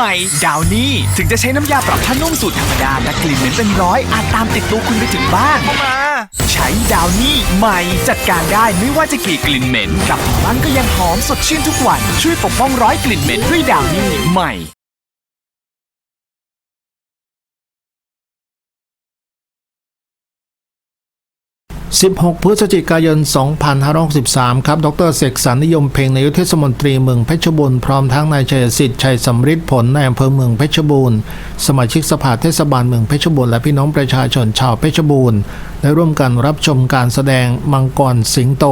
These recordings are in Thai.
ใหม่ ดาวนี่ถึงจะใช้น้ำยาปรับผ้านุ่มสูตรธรรมดาแต่กลิ่นเหม็นเป็นร้อยอาจตามติดตัวคุณไปถึงบ้านเข้ามา ใช้ดาวนี่ใหม่จัดการได้ไม่ว่าจะกี่กลิ่นเหม็นกลับถึงบ้านก็ยังหอมสดชื่นทุกวันช่วยปกป้องร้อยกลิ่นเหม็นด้วยดาวนี่ใหม่ 16 พฤศจิกายน 2563 ครับ ดรเสกสรรนิยมเพ็งนายกเทศมนตรีเมืองเพชรบูรณ์ พร้อมทั้งนายชัยสิทธิ์ชัยสำริดผลในอำเภอเมืองเพชรบูรณ์ สมาชิกสภาเทศบาลเมืองเพชรบูรณ์และพี่น้องประชาชนชาวเพชรบูรณ์ ได้ร่วมกันรับชมการแสดงมังกรสิงโต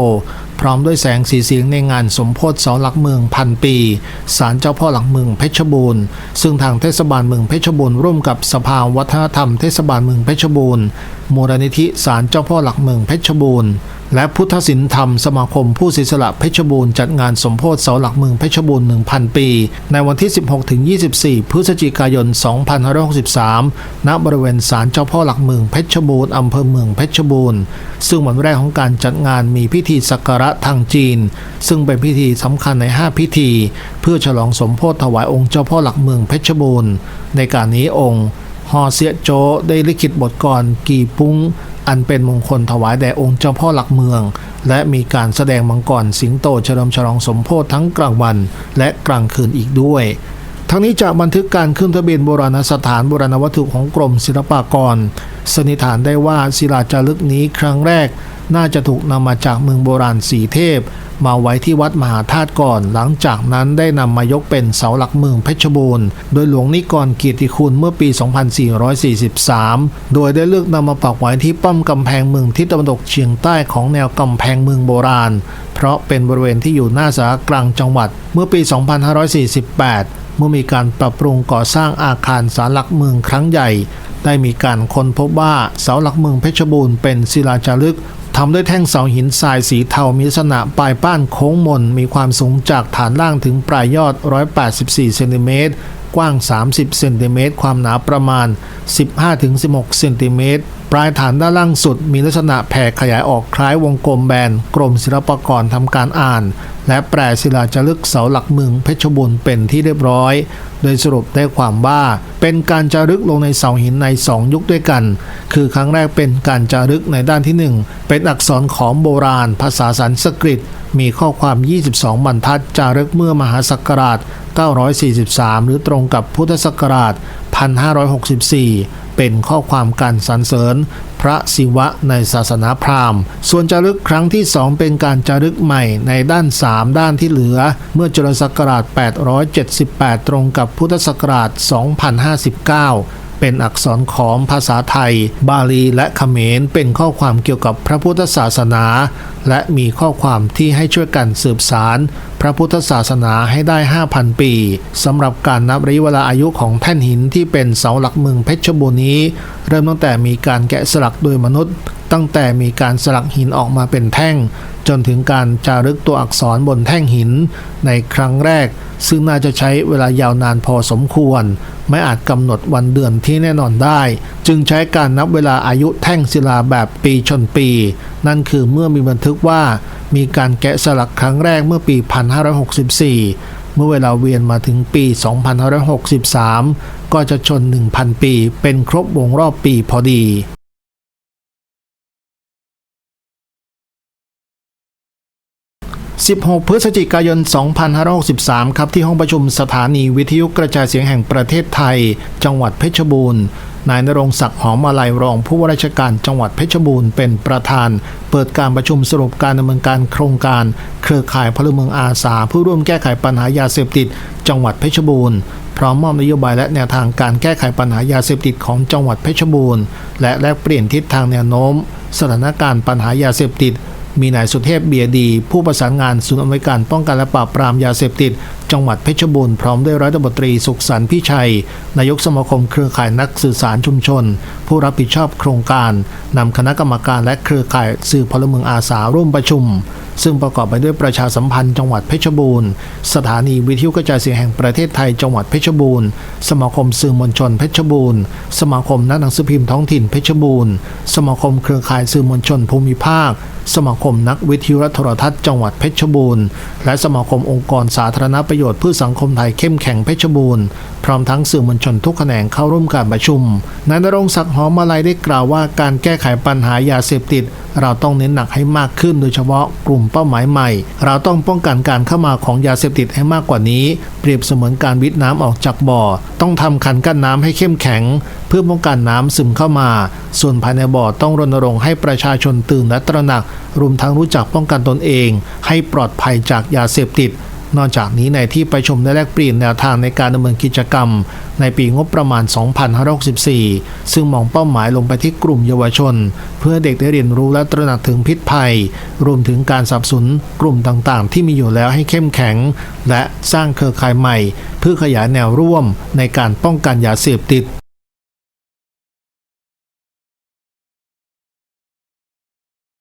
พร้อมด้วยแสงสีเสียงในงานสมโพธิเสาหลักเมืองพันปีศาลเจ้าพ่อหลักเมืองเพชรบูรณ์ ซึ่งทางเทศบาลเมืองเพชรบูรณ์ร่วมกับสภาวัฒนธรรมเทศบาลเมืองเพชรบูรณ์มูลนิธิศาลเจ้าพ่อหลักเมืองเพชรบูรณ์ และพุทธศิลธรรมสมาคมผู้ศิสละเพชรบูรณ์จัดงานสมโพธิเสาหลักเมืองเพชรบูรณ์ 1,000 ปี ในวันที่ 16ถึง24 พฤศจิกายน 2563 ณ บริเวณศาลเจ้าพ่อหลักเมืองเพชรบูรณ์อำเภอเมืองเพชรบูรณ์ ซึ่งวันแรกของการจัดงานมีพิธีสักการะทางจีน ซึ่งเป็นพิธีสำคัญใน 5 พิธี เพื่อฉลองสมโพธิถวายองค์เจ้าพ่อหลักเมืองเพชรบูรณ์ ในการนี้องค์ฮอเสียโจได้ลิขิตบทกรกีปุ้ง อันเป็นมงคลถวายแด่องค์เจ้าพ่อหลักเมือง และมีการแสดงมังกรสิงโตเฉลิมฉลองสมโพธิทั้งกลางวัน และกลางคืนอีกด้วย ทั้งนี้จากบันทึกการขึ้นทะเบียนโบราณสถานโบราณวัตถุของกรมศิลปากรสนิฐานได้ว่าศิลาจารึกนี้ครั้งแรก น่าจะถูกนำมาจากเมืองโบราณสีเทพ มาไว้ที่วัดมหาธาตุก่อน หลังจากนั้นได้นำมายกเป็นเสาหลักเมืองเพชรบูรณ์ โดยหลวงนิกรกียรติคุณเมื่อปี 2443 โดยได้เลือกนำมาปักไว้ที่ป้อมกำแพงเมืองทิศตะวันตกเฉียงใต้ของแนวกำแพงเมืองโบราณ เพราะเป็นบริเวณที่อยู่หน้าสารกลางจังหวัด เมื่อปี 2548 เมื่อมีการปรับปรุงก่อสร้างอาคารสารหลักเมืองครั้งใหญ่ ได้มีการค้นพบว่าเสาหลักเมืองเพชรบูรณ์เป็นศิลาจารึกทำด้วยแท่งเสาหินทรายสีเทามีลักษณะปลายป้านโค้งมน มีความสูงจากฐานล่างถึงปลายยอด 184 เซนติเมตร กว้าง 30เซนติเมตรความหนาประมาณ 15-16เซนติเมตรปลายฐานด้านล่างสุดมีลักษณะแผ่ขยายออกคล้ายวงกลมแบนกรมศิลปากรทำการอ่าน และแปลศิลาจารึกเสาหลักเมืองเพชรบูรณ์เป็นที่เรียบร้อย โดยสรุปได้ความว่าเป็นการจารึกลงในเสาหินใน 2 ยุคด้วยกัน คือครั้งแรกเป็นการจารึกในด้านที่ 1 เป็นอักษรขอมโบราณ ภาษาสันสกฤต มีข้อความ 22 บรรทัดจารึกเมื่อมหาศักราช 943 หรือตรงกับพุทธศักราช 1564 เป็นข้อความการสรรเสริญ พระศิวะในศาสนาพราหมณ์ ส่วนจารึกครั้งที่สองเป็นการจารึกใหม่ในด้าน 3 ด้านที่เหลือ เมื่อจุลศักราช 878 ตรงกับพุทธศักราช 2059 เป็นอักษรขอมภาษาไทย บาลีและเขมรเป็นข้อความเกี่ยวกับพระพุทธศาสนา และมีข้อความที่ให้ช่วยกันสืบสารพระพุทธศาสนาให้ได้ 5,000 ปีสำหรับการนับระยะเวลาอายุของแท่นหินที่เป็นเสาหลักเมืองเพชรบูรณ์นี้ เริ่มตั้งแต่มีการแกะสลักโดยมนุษย์ ตั้งแต่มีการสลักหินออกมาเป็นแท่ง จนถึงการจารึกตัวอักษรบนแท่งหิน ในครั้งแรก ซึ่งน่าจะใช้เวลายาวนานพอสมควร ไม่อาจกำหนดวันเดือนที่แน่นอนได้ จึงใช้การนับเวลาอายุแท่งศิลาแบบปีชนปี นั่นคือเมื่อมีบันทึกว่า มีการแกะสลักครั้งแรกเมื่อปี 1564เมื่อเวลาเวียนมาถึงปี 2563 ก็จะชน 1,000 ปี เป็นครบวงรอบปีพอดี 16 พฤศจิกายน 2563 ครับที่ห้องประชุมสถานีวิทยุกระจายเสียงแห่งประเทศไทย จังหวัดเพชรบูรณ์ นายนรงศักดิ์หอมมาลัยรองผู้ว่าราชการจังหวัดเพชรบูรณ์เป็นประธาน เปิดการประชุมสรุปการดำเนินการโครงการ เครือข่ายพลเมืองอาสาเพื่อร่วมแก้ไขปัญหายาเสพติด จังหวัดเพชรบูรณ์พร้อมมอบนโยบายและแนวทางการแก้ไขปัญหายาเสพติดของจังหวัดเพชรบูรณ์ และแลกเปลี่ยนทิศทางแนวโน้ม สถานการณ์ปัญหายาเสพติด มีนายสุเทพเบียดี ผู้ประสานงานศูนย์อำนวยการป้องกันและปราบปรามยาเสพติด จังหวัดเพชรบูรณ์พร้อมด้วยร้อยตำรวจตรีสุขสันต์พิชัย นายกสมาคมเครือข่ายนักสื่อสารชุมชน ผู้รับผิดชอบโครงการนำคณะกรรมการและเครือข่ายสื่อพลเมืองอาสาร่วมประชุม ซึ่งประกอบไปด้วยประชาสัมพันธ์จังหวัดเพชรบูรณ์ สถานีวิทยุกระจายเสียงแห่งประเทศไทยจังหวัดเพชรบูรณ์ สมาคมสื่อมวลชนเพชรบูรณ์ สมาคมนักหนังสือพิมพ์ท้องถิ่นเพชรบูรณ์ สมาคมเครือข่ายสื่อมวลชนภูมิภาค สมาคมนักวิทยุและโทรทัศน์จังหวัดเพชรบูรณ์ และสมาคมองค์กรสาธารณประโยชน์ประโยชน์เพื่อสังคมไทยเข้มแข็งเพชรบูรณ์ พร้อมทั้งสื่อมวลชนทุกแขนงเข้าร่วมการประชุมนายนรงศักดิ์หอมมาลัยได้กล่าวว่าการแก้ไขปัญหายาเสพติด เราต้องเน้นหนักให้มากขึ้นโดยเฉพาะกลุ่มเป้าหมายใหม่ เราต้องป้องกันการเข้ามาของยาเสพติดให้มากกว่านี้ เปรียบเสมือนการวิทน้ำออกจากบ่อ ต้องทำคันกั้นน้ำให้เข้มแข็ง เพื่อป้องกันน้ำซึมเข้ามา ส่วนภายในบ่อต้องรณรงค์ให้ประชาชนตื่นและตระหนักรวมทั้งรู้จักป้องกันตนเอง ให้ปลอดภัยจากยาเสพติด นอกจากนี้ในที่ประชุมได้แลกเปลี่ยนแนวทางในการดำเนินกิจกรรม ในปีงบประมาณ 2564 ซึ่งมองเป้าหมายลงไปที่กลุ่มเยาวชน เพื่อเด็กได้เรียนรู้และตระหนักถึงพิษภัย รวมถึงการสับสนกลุ่มต่างๆ ที่มีอยู่แล้วให้เข้มแข็ง และสร้างเครือข่ายใหม่ เพื่อขยายแนวร่วมในการป้องกันยาเสพติด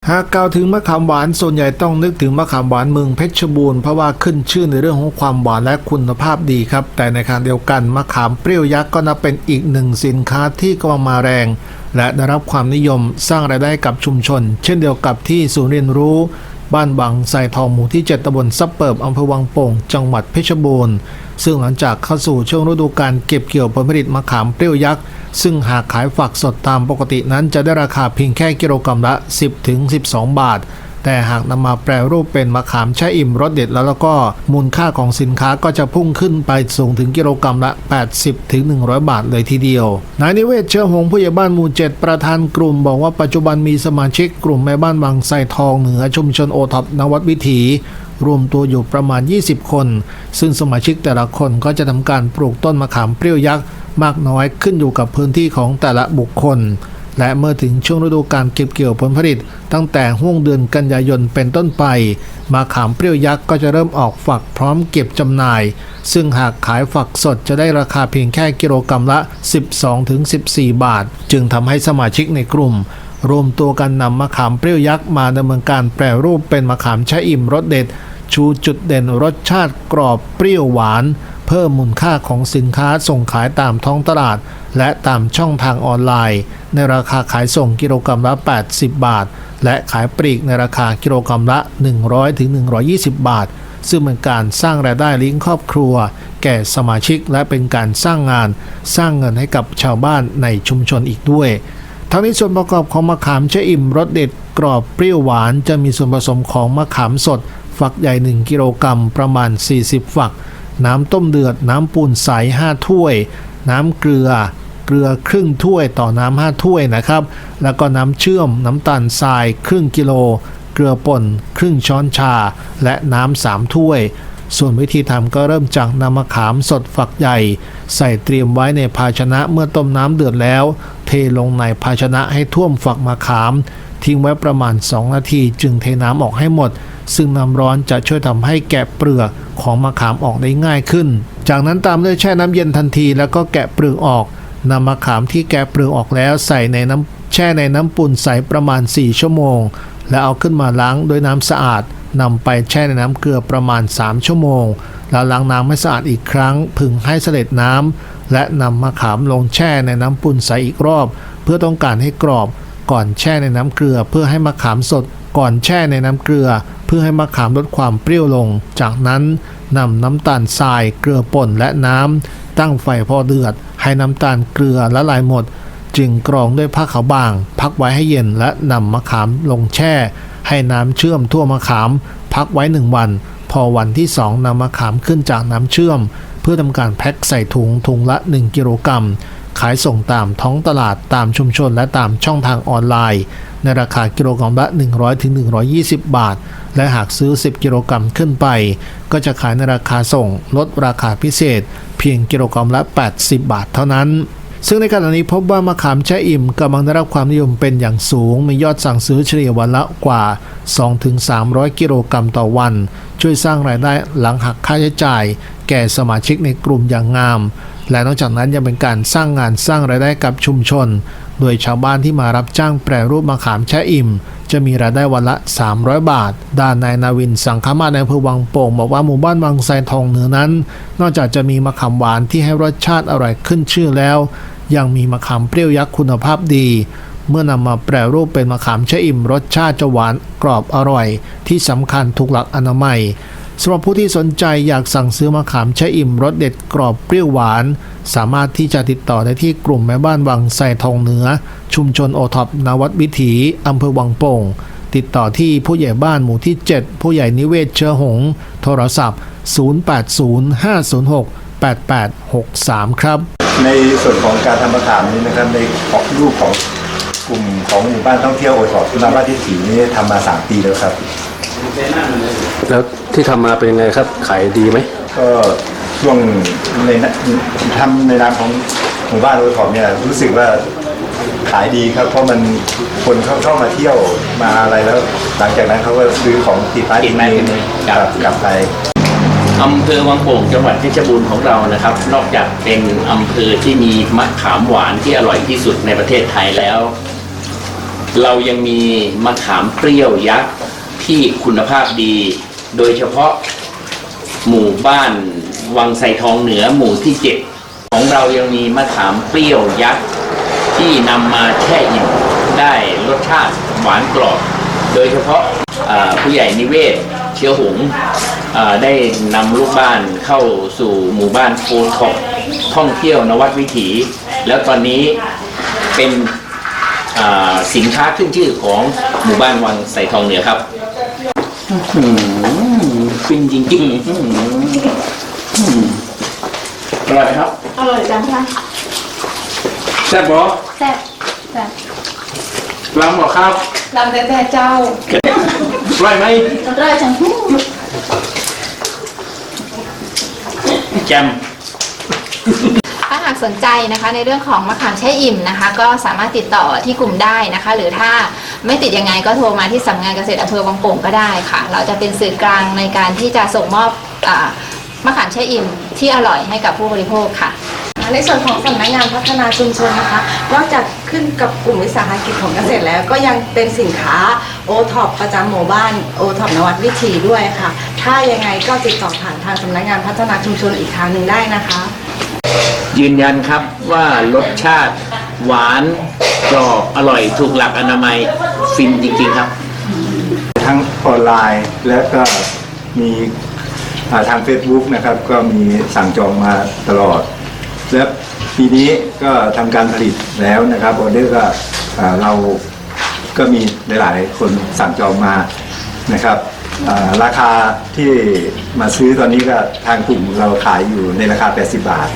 หากกล่าวถึงมะขามหวานส่วนใหญ่ต้องนึกถึงมะขามหวานเมืองเพชรบูรณ์เพราะว่าขึ้นชื่อในเรื่องของความหวานและคุณภาพดีครับ แต่ในขณะเดียวกันมะขามเปรี้ยวยักษ์ก็นับเป็นอีกหนึ่งสินค้าที่กำลังมาแรง และได้รับความนิยมสร้างรายได้กับชุมชน เช่นเดียวกับที่ศูนย์เรียนรู้ บ้านบางไทรทองหมู่ที่ 7ตำบลซับเปิบอำเภอวังโป่ง จังหวัดเพชรบูรณ์ ซึ่งหลังจากเข้าสู่ช่วงฤดูการเก็บเกี่ยวผลผลิตมะขามเปรี้ยวยักษ์ ซึ่งหากขายฝักสดตามปกตินั้นจะได้ราคาเพียงแค่กิโลกรัมละ 10-12 บาท แต่หากนำมาแปรรูปเป็นมะขามแช่อิ่มรสเด็ดแล้วแล้วก็มูลค่าของสินค้าก็จะพุ่งขึ้นไปสูงถึงกิโลกรัมละ80ถึง100 บาทเลยทีเดียวนายนิเวศเชื้อหงผู้ใหญ่บ้านหมู่ 7 ประธานกลุ่ม บอกว่าปัจจุบันมีสมาชิกกลุ่มแม่บ้านบางไทรทองเหนือชุมชนโอท็อปนวัดวิถีรวมตัวอยู่ประมาณ 20 คน ซึ่งสมาชิกแต่ละคนก็จะทำการปลูกต้นมะขามเปรี้ยวยักษ์มากน้อยขึ้นอยู่กับพื้นที่ของแต่ละบุคคล และเมื่อถึงช่วงฤดูการเก็บเกี่ยวผลผลิต ตั้งแต่ห่วงเดือนกันยายนเป็นต้นไปมะขามเปรี้ยวยักษ์ก็จะเริ่มออกฝักพร้อมเก็บจำหน่าย ซึ่งหากขายฝักสดจะได้ราคาเพียงแค่กิโลกรัมละ 12-14 บาท จึงทำให้สมาชิกในกลุ่ม รวมตัวกันนำมะขามเปรี้ยวยักษ์มาดำเนินการแปรรูปเป็นมะขามชะอิ่มรสเด็ด ชูจุดเด่นรสชาติกรอบเปรี้ยวหวาน เพิ่มมูลค่าของสินค้าส่งขายตามท้องตลาด และตามช่องทางออนไลน์ ในราคาขายส่งกิโลกรัมละ 80 บาท และขายปลีกในราคากิโลกรัมละ 100-120 บาท ซึ่งเป็นการสร้างรายได้เลี้ยงครอบครัว แก่สมาชิกและเป็นการสร้างงาน สร้างเงินให้กับชาวบ้านในชุมชนอีกด้วยทั้งนี้ส่วนประกอบของมะขามชะอิ่มรสเด็ดกรอบเปรี้ยวหวานจะมีส่วนผสมของมะขามสด ฝักใหญ่ 1 กิโลกรัมประมาณ 40 ฝัก น้ำต้มเดือด น้ำปูนใส5ถ้วย น้ำเกลือ เกลือครึ่งถ้วยต่อน้ำ5ถ้วยนะครับ แล้วก็น้ำเชื่อมน้ำตาลทรายครึ่งกิโล เกลือป่นครึ่งช้อนชา และน้ำสามถ้วย ส่วนวิธีทำก็เริ่มจากนำมะขามสดฝักใหญ่ ใส่เตรียมไว้ในภาชนะเมื่อต้มน้ำเดือดแล้ว เทลงในภาชนะให้ท่วมฝักมะขาม ทิ้งไว้ประมาณ 2 นาทีจึงเทน้ำออกให้หมด ซึ่งน้ำร้อนจะช่วยทำให้แกะเปลือกของมะขามออกได้ง่ายขึ้น จากนั้นตามด้วยแช่น้ำเย็นทันทีแล้วก็แกะเปลือกออกนำมะขามที่แกะเปลือกออกแล้วใส่ในน้ำแช่ในน้ำปุ่นใสประมาณ 4 ชั่วโมง แล้วเอาขึ้นมาล้างด้วยน้ำสะอาดนำไปแช่ในน้ำเกลือประมาณ 3 ชั่วโมง แล้วล้างน้ำให้สะอาดอีกครั้งผึ่งให้เสด็จน้ำและนำมะขามลงแช่ในน้ำปุ่นใสอีกรอบ เพื่อต้องการให้กรอบก่อนแช่ในน้ำเกลือเพื่อให้มะขามสด ก่อนแช่ในน้ำเกลือ เพื่อให้มะขามลดความเปรี้ยวลง จากนั้นนำน้ำตาลทราย เกลือป่นและน้ำตั้งไฟพอเดือด ให้น้ำตาลเกลือละลายหมด จึงกรองด้วยผ้าขาวบาง พักไว้ให้เย็นและนำมะขามลงแช่ ให้น้ำเชื่อมทั่วมะขาม พักไว้หนึ่งวัน พอวันที่สองนำมะขามขึ้นจากน้ำเชื่อม เพื่อทำการแพ็คใส่ถุงถุงละ 1 กิโลกรัมขายส่งตามท้องตลาดตามชุมชนและตามช่องทางออนไลน์ ในราคากิโลกรัมละ 100ถึง120 บาท และหากซื้อ 10 กิโลกรัมขึ้นไป ก็จะขายในราคาส่งลดราคาพิเศษ เพียงกิโลกรัมละ 80 บาทเท่านั้นซึ่งในขณะนี้พบว่ามะขามแช่อิ่มกำลังได้รับความนิยมเป็นอย่างสูง มียอดสั่งซื้อเฉลี่ยวันละกว่า 2-300 กิโลกรัมต่อวัน ช่วยสร้างรายได้หลังหักค่าใช้จ่าย แก่สมาชิกในกลุ่มอย่างงาม และนอกจากนั้นยังเป็นการสร้างงานสร้างรายได้กับชุมชน โดยชาวบ้านที่มารับจ้างแปรรูปมะขามแช่อิ่ม จะมีรายได้วันละ 300 บาท ด้านนายนาวินสังคมาในอำเภอวังโป่งบอกว่าหมู่บ้านวังไซทองเหนือนั้น นอกจากจะมีมะขามหวานที่ให้รสชาติอร่อยขึ้นชื่อแล้ว ยังมีมะขามเปรี้ยวยักษ์คุณภาพดี เมื่อนำมาแปรรูปเป็นมะขามแชะอิ่มรสชาติจะหวานกรอบอร่อย ที่สำคัญถูกหลักอนามัย สำหรับผู้ที่สนใจอยากสั่งซื้อมะขามชะอิ่มรสเด็ดกรอบเปรี้ยวหวาน สามารถที่จะติดต่อได้ที่กลุ่มแม่บ้านวังไสทองเหนือ ชุมชนโอท็อปนวัดวิถีอำเภอวังโป่ง ติดต่อที่ผู้ใหญ่บ้านหมู่ที่ 7 ผู้ใหญ่นิเวศเชื้อหง โทรศัพท์ 0805068863 ครับ ในส่วนของการทำมะขามนี้นะครับในของรูปของกลุ่มของหมู่บ้านท่องเที่ยวโอทอปคุณภาพที่ถีนี้ทำมา 3 ปีแล้วครับ แล้วที่ทำมาเป็นยังไงครับ ขายดีไหม ก็ช่วงในนะทำในนามของหมู่บ้านโอทอปเนี่ยรู้สึกว่าขายดีครับ เพราะมันคนเข้าเข้ามาเที่ยวมาอะไรแล้ว หลังจากนั้นเขาก็ซื้อของติดไม้ติดมือกลับกลับไปอำเภอวังโป่งจังหวัดเพชรบูรณ์ของเรานะครับ นอกจากเป็นอำเภอที่มีมะขามหวานที่อร่อยที่สุดในประเทศไทยแล้ว เรายังมีมะขามเปรี้ยวยักษ์ ที่คุณภาพดี โดยเฉพาะหมู่บ้านวังไสทองเหนือหมู่ที่เจ็ดของเรายังมีมะขามเปรี้ยวยักษ์ที่นำมาแช่อิ่มได้รสชาติหวานกรอบ โดยเฉพาะผู้ใหญ่นิเวศเชื้อหงได้นำลูกบ้านเข้าสู่หมู่บ้านโพทอกท่องเที่ยวนวัดวิถี แล้วตอนนี้เป็นสินค้าขึ้นชื่อของหมู่บ้านวังไสทองเหนือครับ ฟินจริงๆอื้อหืออื้อหืออร่อยไหมครับ อร่อยจังค่ะแซ่บบ่แซ่บแซ่บลำบ่ครับลำแต่แต่เจ้าอร่อยไหมอร่อยจังแจมถ้าหากสนใจนะคะในเรื่องของมะขามแช่อิ่มนะคะ ก็สามารถติดต่อที่กลุ่มได้นะคะ หรือถ้า ไม่ติดยังไงก็โทรมาที่สำนักงานเกษตรอำเภอวังโป่งก็ได้ค่ะ เราจะเป็นสื่อกลางในการที่จะส่งมอบอามะขามแช่อิ่มที่อร่อยให้กับผู้บริโภคค่ะ ในส่วนของสำนักงานพัฒนาชุมชนนะคะนอกจากขึ้นกับกลุ่มวิสาหกิจของเกษตรแล้วก็ยังเป็นสินค้าโอท็อปประจำหมู่บ้านโอท็อปนวัดวิถีด้วยค่ะ ถ้ายังไงก็ติดต่อผ่านทางสำนักงานพัฒนาชุมชนอีกทางหนึ่งได้นะคะ ยืนยันครับว่ารสชาติหวานกรอบอร่อยถูกหลักอนามัย ฟินจริง ๆ ครับ ทั้งออนไลน์และก็มีทาง Facebook นะครับก็มีสั่งจองมาตลอด และปีนี้ก็ทำการผลิตแล้วนะครับออเดอร์ก็เราก็มีหลายๆคนสั่งจองมานะครับราคาที่มาซื้อตอนนี้ก็ทางกลุ่มเราขายอยู่ในราคา 80 บาท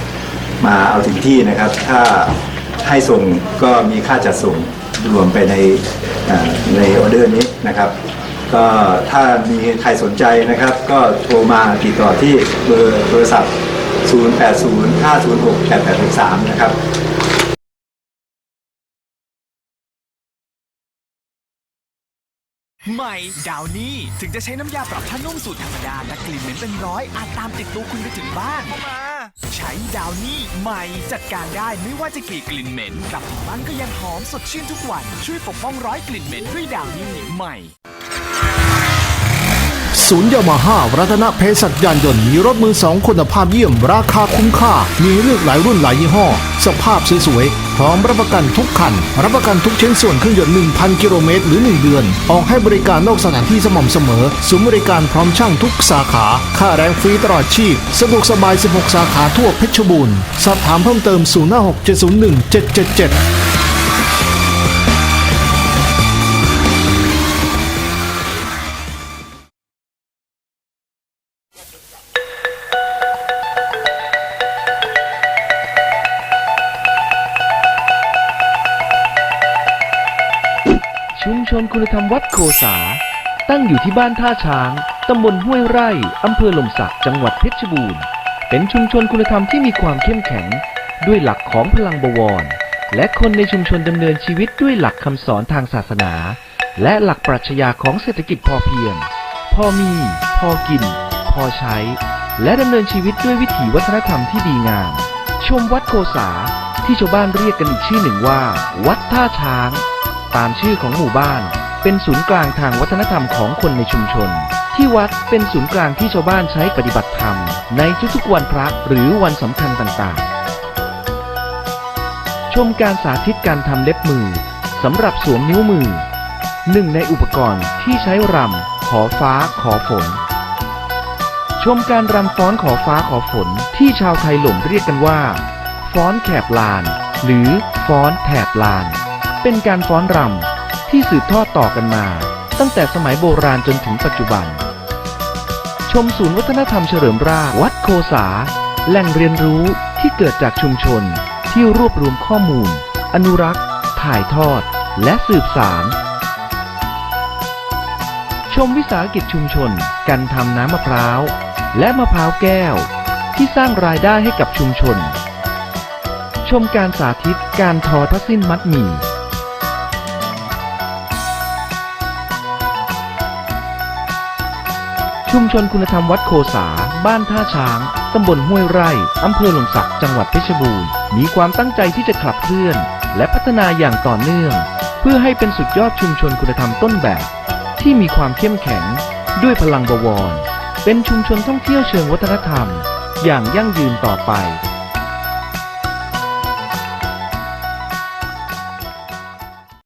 มาเอาถึงที่นะครับ ถ้าให้ส่งก็มีค่าจัดส่ง รวมไปในในออเดอร์นี้นะครับ ก็ถ้ามีใครสนใจนะครับ ก็โทรมาติดต่อที่เบอร์โทรศัพท์ 0805068863 นะครับ ใหม่ดาวนี่ถึงจะใช้น้ำยาปรับผ้านุ่มสูตรธรรมดาแต่กลิ่นเหม็นเป็นร้อยอาจตามติดตัวคุณไปถึงบ้านใช้ดาวนี่ใหม่จัดการได้ไม่ว่าจะกี่กลิ่นเหม็นกลับถึงบ้านก็ยังหอมสดชื่นทุกวัน ช่วยปกป้องร้อยกลิ่นเหม็นด้วยดาวนี่ใหม่ ศูนย์ยามาฮ่ารัตนเพศสัชยานยนต์มีรถมือสองคุณภาพเยี่ยม ราคาคุ้มค่า มีเลือกหลายรุ่นหลายยี่ห้อ สภาพสวยๆ พร้อมรับประกันทุกคัน รับประกันทุกชิ้นส่วนเครื่องยนต์ 1,000 กิโลเมตรหรือ 1 เดือน ออกให้บริการนอกสถานที่สม่ำเสมอศูนย์บริการพร้อมช่างทุกสาขา ค่าแรงฟรีตลอดชีพ สะดวกสบาย 16 สาขาทั่วเพชรบูรณ์ สอบถามเพิ่มเติม 056 701 777 ชุมชนคุณธรรมวัดโคสา ตั้งอยู่ที่บ้านท่าช้าง ตำบลห้วยไร่ อำเภอลมศัก จังหวัดเพชรบูรณ์ เป็นชุมชนคุณธรรมที่มีความเข้มแข็ง ด้วยหลักของพลังบวร และคนในชุมชนดำเนินชีวิตด้วยหลักคำสอนทางศาสนา และหลักปรัชญาของเศรษฐกิจพอเพียง พอมี พอกิน พอใช้ และดำเนินชีวิตด้วยวิถีวัฒนธรรมที่ดีงาม ชมวัดโคสาที่ชาวบ้านเรียกกันอีกชื่อหนึ่งว่า วัดท่าช้าง ตามชื่อของหมู่บ้าน เป็นศูนย์กลางทางวัฒนธรรมของคนในชุมชน ที่วัดเป็นศูนย์กลางที่ชาวบ้านใช้ปฏิบัติธรรม ในทุกๆวันพระหรือวันสำคัญต่างๆ ชมการสาธิตการทำเล็บมือสำหรับสวมนิ้วมือ หนึ่งในอุปกรณ์ที่ใช้รำขอฟ้าขอฝน ชมการรำฟ้อนขอฟ้าขอฝนที่ชาวไทยหลงเรียกกันว่า ฟ้อนแขบลาน หรือฟ้อนแถบลาน เป็นการฟ้อนรำที่สืบทอดต่อกันมา ตั้งแต่สมัยโบราณจนถึงปัจจุบัน ชมศูนย์วัฒนธรรมเฉลิมราชวัดโคสา แหล่งเรียนรู้ที่เกิดจากชุมชนที่รวบรวมข้อมูล อนุรักษ์ ถ่ายทอด และสืบสารชมวิสาหกิจชุมชน การทำน้ำมะพร้าว และมะพร้าวแก้ว ที่สร้างรายได้ให้กับชุมชน ชมการสาธิตการทอทัสิ้นมัดหมี่ ชุมชนคุณธรรมวัดโคสา บ้านท่าช้าง ตำบลห้วยไร่ อำเภอหลมสัก จังหวัดเพชรบูรณ์ มีความตั้งใจที่จะขับเคลื่อน และพัฒนาอย่างต่อเนื่อง เพื่อให้เป็นสุดยอดชุมชนคุณธรรมต้นแบบ ที่มีความเข้มแข็ง ด้วยพลังบวร เป็นชุมชนท่องเที่ยวเชิงวัฒนธรรม อย่างยั่งยืนต่อไป